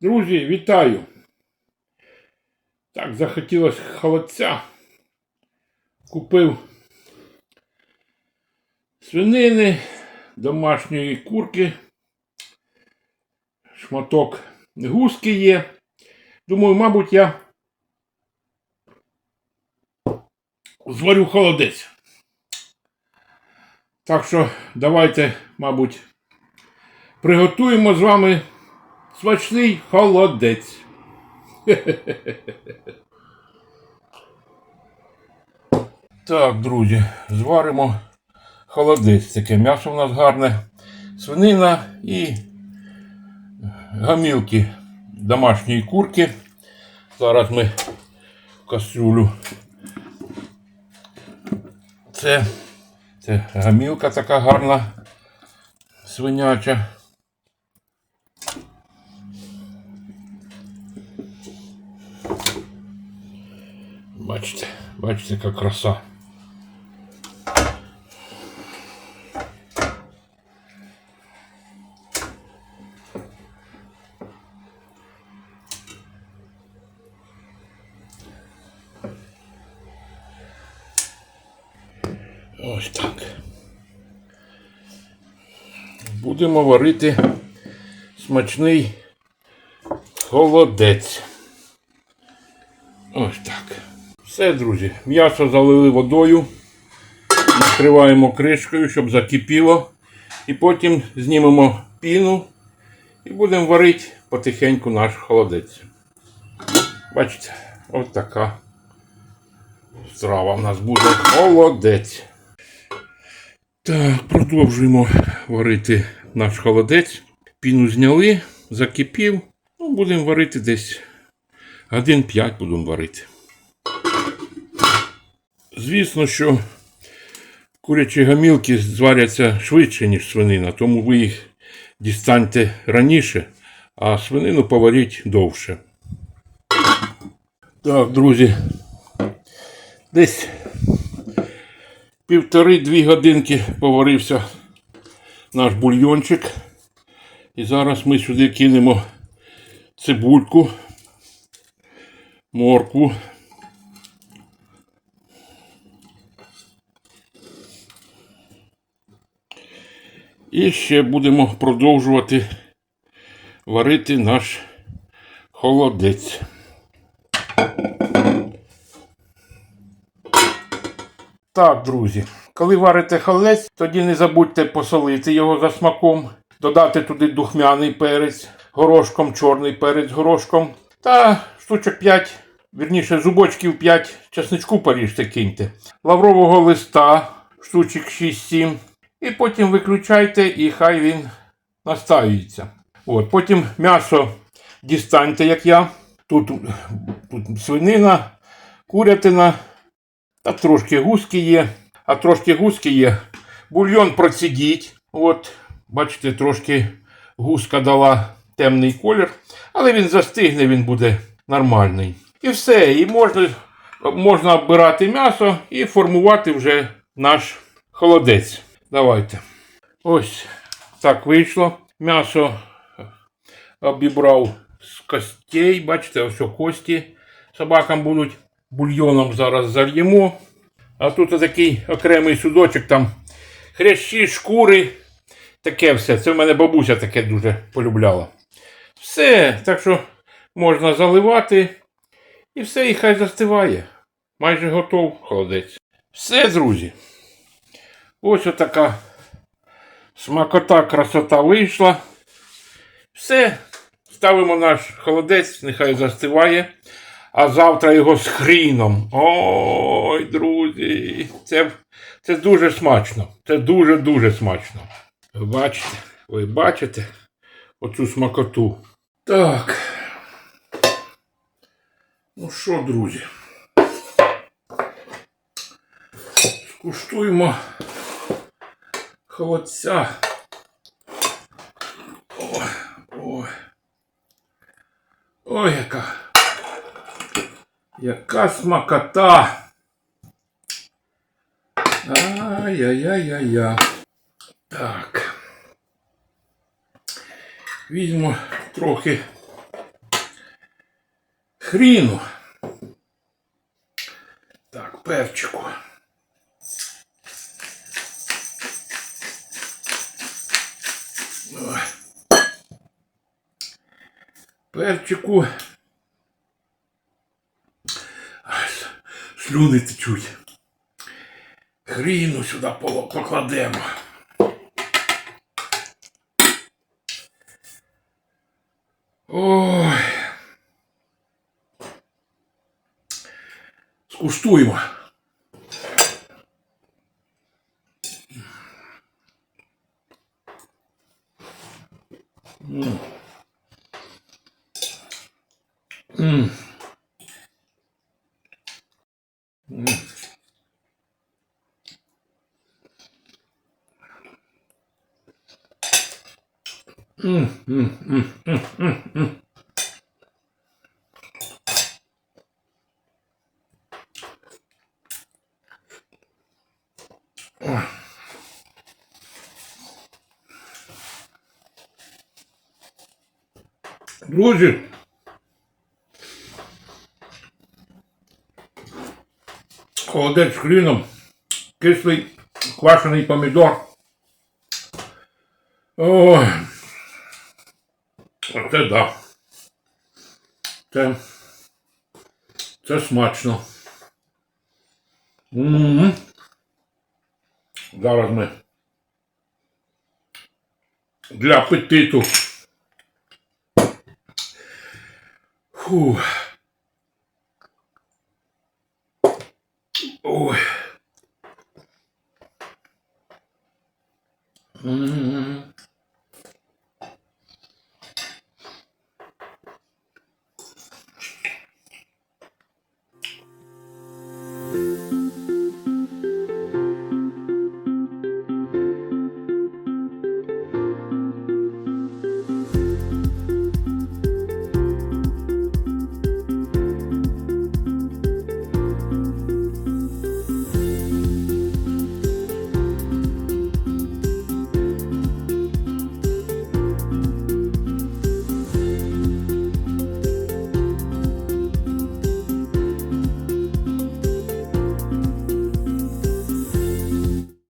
Друзі, вітаю! Так, захотілося холодця. Купив свинини, домашньої курки, шматок гуски є. Думаю, мабуть, я зварю холодець. Так що давайте, мабуть, приготуємо з вами смачний холодець. Так, друзі, зваримо холодець. Таке м'ясо в нас гарне, свинина і гамілки домашньої курки. Зараз ми в кастрюлю. Це, це гамілка така гарна, свиняча. Бачите, бачите, яка краса. Ось так. Будемо варити смачний холодець. Ось так. Все, друзі. М'ясо залили водою. Накриваємо кришкою, щоб закипіло. І потім знімемо піну і будемо варити потихеньку наш холодець. Бачите, ось така страва в нас буде холодець. Так, продовжуємо варити наш холодець. Піну зняли, закипів. Ну, будемо варити десь годин 5 будемо варити. Звісно, що курячі гамілки зваряться швидше, ніж свинина, тому ви їх дістаньте раніше, а свинину поваріть довше. Так, друзі, десь півтори-дві годинки поварився наш бульйончик. І зараз ми сюди кинемо цибульку, моркву. І ще будемо продовжувати варити наш холодець. Так, друзі, коли варите холодець, тоді не забудьте посолити його за смаком, додати туди духмяний перець горошком, чорний перець горошком та штучок 5, вірніше зубочків 5 чесничку поріжте киньте, лаврового листа, штучок 6-7. І потім виключайте і хай він настаюється. От, Потім м'ясо дістаньте, як я. Тут, тут свинина, курятина, та трошки гуски є. А трошки гуски є. Бульйон процідіть. От, бачите, трошки гуска дала темний колір, але він застигне, він буде нормальний. І все. І можна, можна обирати м'ясо і формувати вже наш холодець. Давайте. Ось так вийшло. М'ясо обібрав з костей. Бачите, ось кості собакам будуть. Бульйоном зараз зальємо. А тут такий окремий судочок, там хрящі, шкури. Таке все. Це в мене бабуся таке дуже полюбляла. Все. Так що можна заливати. І все, і хай застиває. Майже готов холодець. Все, друзі. Ось отака смакота, красота вийшла. Все. Ставимо наш холодець, нехай застиває. А завтра його з хріном. Ой, друзі. Це це дуже смачно. Це дуже-дуже смачно. Ви бачите? Ви бачите оцю смакоту. Так. Ну що, друзі? Скуштуємо холодця. Ой, ой. Ой, яка. Яка смакота. Ай-яй-яй-яй-яй. Так. Візьмо трохи хріну. Так, перчику. Перчику. Слюни течуть. Хріну сюди покладемо. Ой. Скуштуємо. М. М. М, м, м, м. Ой. Друзі. Холодець з хріном, кислий квашений помідор. Ой. Оце да. Це, це смачно. м Зараз ми для апетиту. Фу. Ой. м